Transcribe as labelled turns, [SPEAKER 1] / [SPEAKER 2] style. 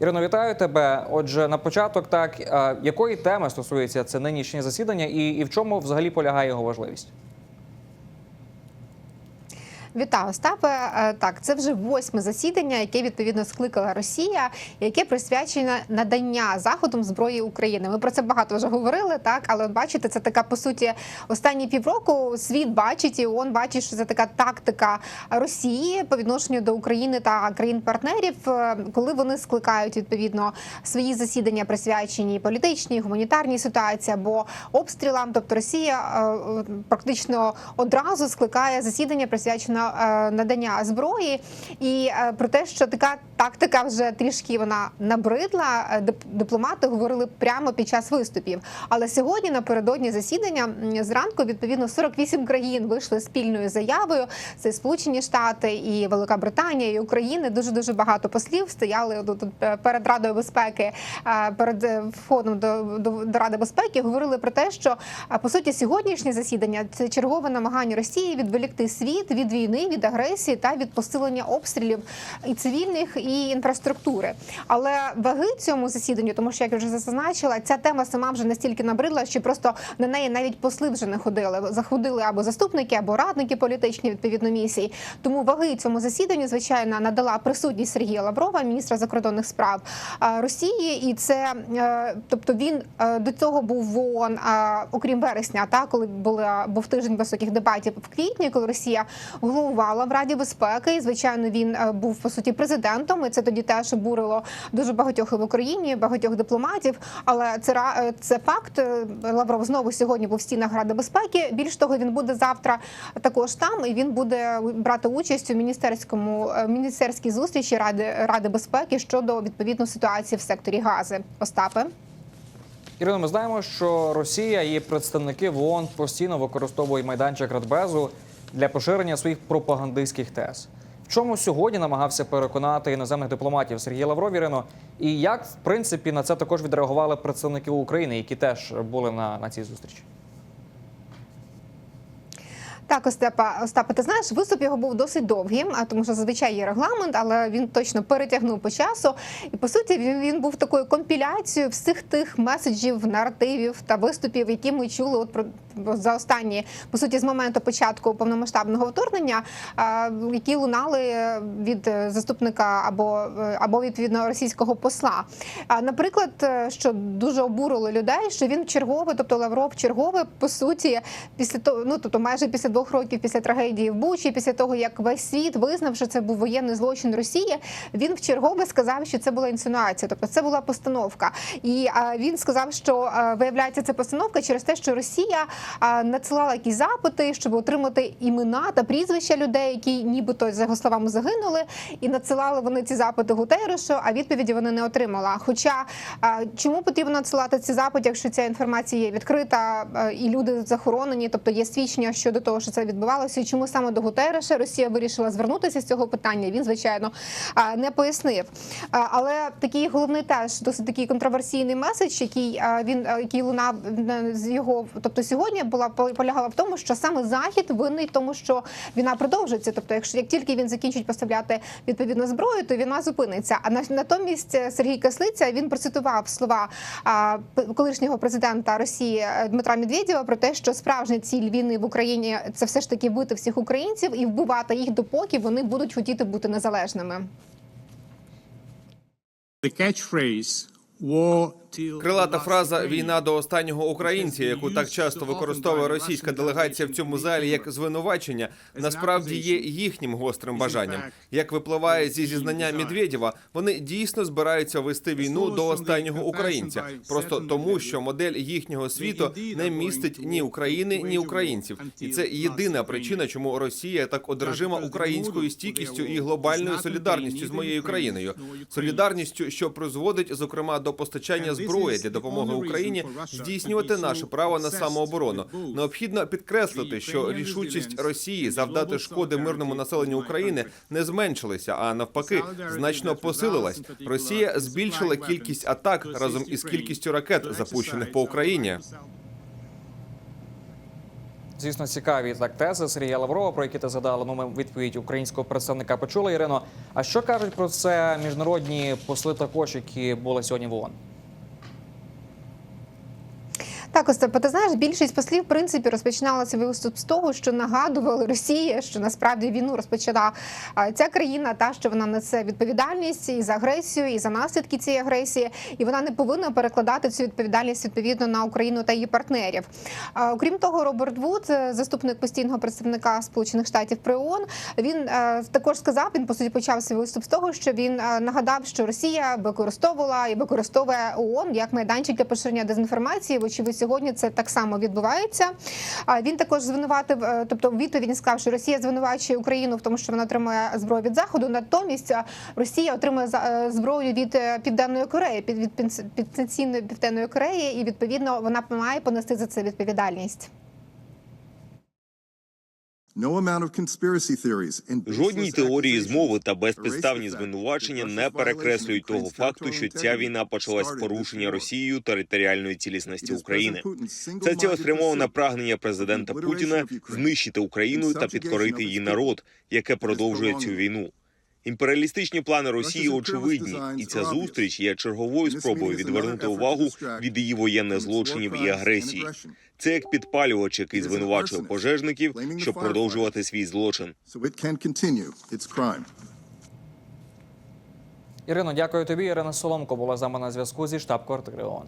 [SPEAKER 1] Ірино, вітаю тебе. Отже, на початок, так якої теми стосується це нинішнє засідання, і, і в чому взагалі полягає його важливість?
[SPEAKER 2] Вітаю, Остапе. Е, Так, це вже восьме засідання, яке відповідно скликала Росія, яке присвячене надання заходом зброї України. Ми про це багато вже говорили, так але бачите, це така по суті останні півроку. Світ бачить і ООН бачить, що це така тактика Росії по відношенню до України та країн-партнерів, е, коли вони скликають відповідно свої засідання, присвячені політичній, гуманітарній ситуації або обстрілам. Тобто Росія е, практично одразу скликає засідання, присвячене надання зброї, і е, про те, що така тактика вже трішки вона набридла. е, Дипломати говорили прямо під час виступів. Але сьогодні напередодні засідання зранку відповідно 48 країн вийшли спільною заявою. Це Сполучені Штати і Велика Британія, і Україна. Дуже дуже багато послів стояли тут е, перед Радою безпеки, е, перед е, входом до, до, до Ради безпеки. Говорили про те, що е, по суті сьогоднішнє засідання це чергове намагання Росії відволікти світ від війни, від агресії та від посилення обстрілів і цивільних і інфраструктури. Але ваги цьому засіданню, тому що як я вже зазначила, ця тема сама вже настільки набридла, що просто на неї навіть посли вже не ходили. Заходили або заступники, або радники політичні відповідно місій. Тому ваги цьому засіданню, звичайно, надала присутність Сергія Лаврова, міністра закордонних справ Росії, і це е, тобто він е, до цього був в ООН, окрім вересня, та коли була був тиждень високих дебатів в квітні, коли Росія головувала в Раді безпеки. І звичайно, він е, був по суті президентом. І це тоді теж обурило дуже багатьох в Україні, багатьох дипломатів. Але це е, це факт. Е, Лавров знову сьогодні був в стінах Ради безпеки. Більш того, він буде завтра також там, і він буде брати участь у міністерському міністерській зустрічі Ради Ради безпеки щодо відповідно ситуації в секторі Гази. Остапе.
[SPEAKER 1] Ірино, ми знаємо, що Росія і представники в ООН постійно використовують майданчик Радбезу для поширення своїх пропагандистських тез. В чому сьогодні намагався переконати іноземних дипломатів Сергій Лавровірено, І як в принципі на це також відреагували представники України, які теж були на, на цій зустрічі?
[SPEAKER 2] Так, Остапа, Остапа, ти знаєш, виступ його був досить довгим, а тому що зазвичай є регламент, але він точно перетягнув по часу. І по суті, він, він був такою компіляцією всіх тих меседжів, наративів та виступів, які ми чули от про за останні по суті з моменту початку повномасштабного вторгнення, які лунали від заступника або або відповідно російського посла. А, Наприклад, що дуже обурило людей, що він чергове, тобто Лавров чергове, по суті, після того, ну тобто майже після двох років після трагедії в Бучі, після того як весь світ визнав, що це був воєнний злочин Росії, він вчергове сказав, що це була інсинуація, тобто це була постановка. І він сказав, що виявляється це постановка через те, що Росія надсилала якісь запити, щоб отримати імена та прізвища людей, які нібито за його словами загинули, і надсилали вони ці запити Гутеррешу, а відповіді вони не отримала. Хоча чому потрібно надсилати ці запити, якщо ця інформація є відкрита і люди захоронені, тобто є свідчення щодо того, що це відбувалося, і чому саме до Гутерреша Росія вирішила звернутися з цього питання? Він звичайно не пояснив. Але такий головний теж досить такий контроверсійний меседж, який він який лунав з його, тобто сьогодні була полягала в тому, що саме захід винний тому, що війна продовжується. Тобто, якщо як тільки він закінчить поставляти відповідну зброю, то війна зупиниться. А натомість е, Сергій Кислиця він процитував слова колишнього президента Росії е, Дмитра Медведєва про те, що справжня ціль війни в Україні це все ж таки бити всіх українців і вбивати їх допоки вони будуть хотіти бути незалежними.
[SPEAKER 3] The catchphrase war
[SPEAKER 4] Крилата фраза Війна до останнього українця, яку так часто використовує російська делегація в цьому залі як звинувачення, насправді є їхнім гострим бажанням. Як випливає зі зізнання Медведєва, вони дійсно збираються вести війну до останнього українця, просто тому, що модель їхнього світу не містить ні України, ні українців, і це єдина причина, чому Росія так одержима українською стійкістю і глобальною солідарністю з моєю країною, солідарністю, що призводить зокрема до постачання зброї для допомоги Україні здійснювати наше право на самооборону. Необхідно підкреслити, що рішучість Росії завдати шкоди мирному населенню України не зменшилася, а навпаки, значно посилилась. Росія збільшила кількість атак разом із кількістю ракет, запущених по Україні.
[SPEAKER 1] Звісно, цікаві так тези Сергія Лаврова, про які ти згадала. Ну, ми відповідь українського представника почули. Ірино, а що кажуть про це міжнародні посли також, які були сьогодні в ООН?
[SPEAKER 2] Так, Остапе, ти знаєш, більшість послів в принципі розпочинала свій виступ з того, що нагадували Росії, що насправді війну розпочала ця країна, та що вона несе відповідальність і за агресію, і за наслідки цієї агресії, і вона не повинна перекладати цю відповідальність відповідно на Україну та її партнерів. Окрім того, Роберт Вуд, е, заступник постійного представника Сполучених Штатів при ООН, він е, також сказав, він по суті почав свій виступ з того, що він е, нагадав, що Росія використовувала і використовує ООН як майданчик для поширення дезінформації. Вочевидь, сьогодні це так само відбувається. Він також звинуватив, е, тобто відповідь він сказав, що Росія звинувачує Україну в тому, що вона отримує зброю від заходу. Натомість е, Росія отримує е, зброю від південної Кореї, від південної Кореї, і відповідно вона має понести за це відповідальність.
[SPEAKER 5] Жодні теорії змови та безпідставні звинувачення не перекреслюють того факту, що ця війна почалась з порушення Росією територіальної цілісності України. Це цілеспрямоване прагнення президента Путіна знищити Україну та підкорити її народ, яке продовжує цю війну. Імперіалістичні плани Росії очевидні, і ця зустріч є черговою спробою відвернути увагу від її воєнних злочинів і агресії. Це як підпалювач, який звинувачує пожежників, щоб продовжувати свій злочин.
[SPEAKER 1] Ірино, дякую тобі. Ірина Соломко була з нами на зв'язку зі штаб-квартири ООН.